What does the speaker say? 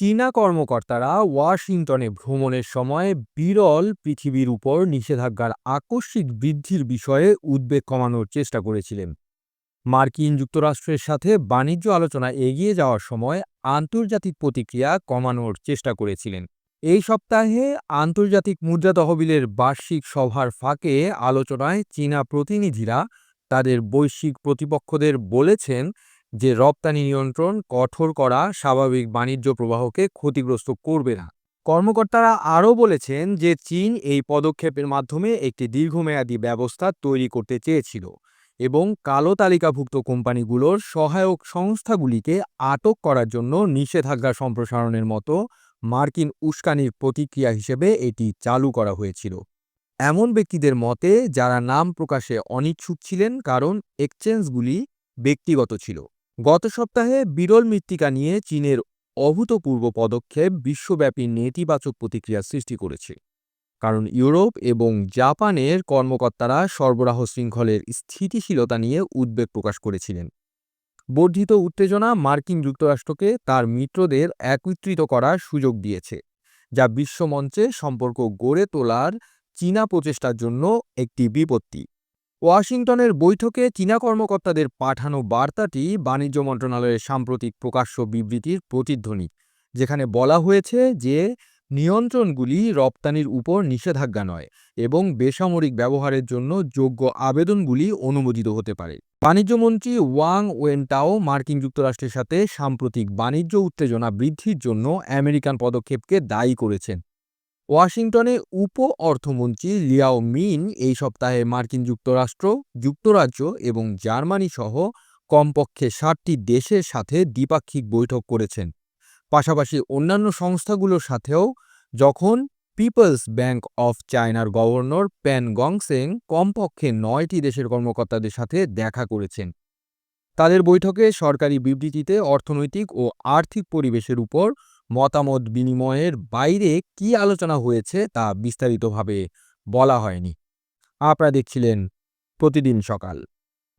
চীনা কর্মকর্তারা ওয়াশিংটনে ভ্রমণের সময় বিরল পৃথিবীর উপর নিষেধাজ্ঞার আকস্মিক বৃদ্ধির বিষয়ে উদ্বেগ কমানোর চেষ্টা করেছিলেন। মার্কিন যুক্তরাষ্ট্রের সাথে বাণিজ্য আলোচনা এগিয়ে যাওয়ার সময় আন্তর্জাতিক প্রতিক্রিয়া কমানোর চেষ্টা করেছিলেন। এই সপ্তাহে আন্তর্জাতিক মুদ্রা তহবিলের বার্ষিক সভার ফাঁকে আলোচনায় চীনা প্রতিনিধিরা তাদের বৈশ্বিক প্রতিপক্ষদের বলেছেন যে রপ্তানি নিয়ন্ত্রণ কঠোর করা স্বাভাবিক বাণিজ্য প্রবাহকে ক্ষতিগ্রস্ত করবে না। কর্মকর্তারা আরও বলেছেন যে চীন এই পদক্ষেপের মাধ্যমে একটি দীর্ঘমেয়াদী ব্যবস্থা তৈরি করতে চেয়েছিল এবং কালো তালিকাভুক্ত কোম্পানিগুলোর সহায়ক সংস্থাগুলিকে আটক করার জন্য নিষেধাজ্ঞা সম্প্রসারণের মতো মার্কিন উস্কানির প্রতিক্রিয়া হিসেবে এটি চালু করা হয়েছিল। এমন ব্যক্তিদের মতে, যারা নাম প্রকাশে অনিচ্ছুক ছিলেন কারণ এক্সচেঞ্জগুলি ব্যক্তিগত ছিল। গত সপ্তাহে বিরল মৃত্তিকা নিয়ে চীনের অভূতপূর্ব পদক্ষেপ বিশ্বব্যাপী নেতিবাচক প্রতিক্রিয়া সৃষ্টি করেছে। কারণ ইউরোপ এবং জাপানের কর্মকর্তারা সরবরাহ শৃঙ্খলের স্থিতিশীলতা নিয়ে উদ্বেগ প্রকাশ করেছিলেন। বর্ধিত উত্তেজনা মার্কিন যুক্তরাষ্ট্রকে তার মিত্রদের একত্রিত করার সুযোগ দিয়েছে, যা বিশ্বমঞ্চে সম্পর্ক গড়ে তোলার চীনা প্রচেষ্টার জন্য একটি বিপত্তি। ওয়াশিংটনের বৈঠকে চীনা কর্মকর্তাদের পাঠানো বার্তাটি বাণিজ্য মন্ত্রণালয়ের সাম্প্রতিক প্রকাশ্য বিবৃতির প্রতিধ্বনি, যেখানে বলা হয়েছে যে নিয়ন্ত্রণগুলি রপ্তানির উপর নিষেধাজ্ঞা নয় এবং বেসামরিক ব্যবহারের জন্য যোগ্য আবেদনগুলি অনুমোদিত হতে পারে। বাণিজ্যমন্ত্রী ওয়াং ওয়েনটাও মার্কিন যুক্তরাষ্ট্রের সাথে সাম্প্রতিক বাণিজ্য উত্তেজনা বৃদ্ধির জন্য আমেরিকান পদক্ষেপকে দায়ী করেছেন। ওয়াশিংটনে উপ অর্থমন্ত্রী লিয়াও মিন এই সপ্তাহে মার্কিন যুক্তরাষ্ট্র, যুক্তরাজ্য এবং জার্মানি সহ কমপক্ষে ষাটটি দেশের সাথে দ্বিপাক্ষিক বৈঠক করেছেন। পাশাপাশি অন্যান্য সংস্থাগুলোর সাথেও যখন পিপলস ব্যাংক অফ চায়নার গভর্নর প্যান গংসেং কমপক্ষে নয়টি দেশের কর্মকর্তাদের সাথে দেখা করেছেন। তাদের বৈঠকে সরকারি বিবৃতিতে অর্থনৈতিক ও আর্থিক পরিবেশের উপর মতামত বিনিময়ের বাইরে কি আলোচনা হয়েছে তা বিস্তারিতভাবে বলা হয়নি। আপনারা দেখছিলেন প্রতিদিন সকাল।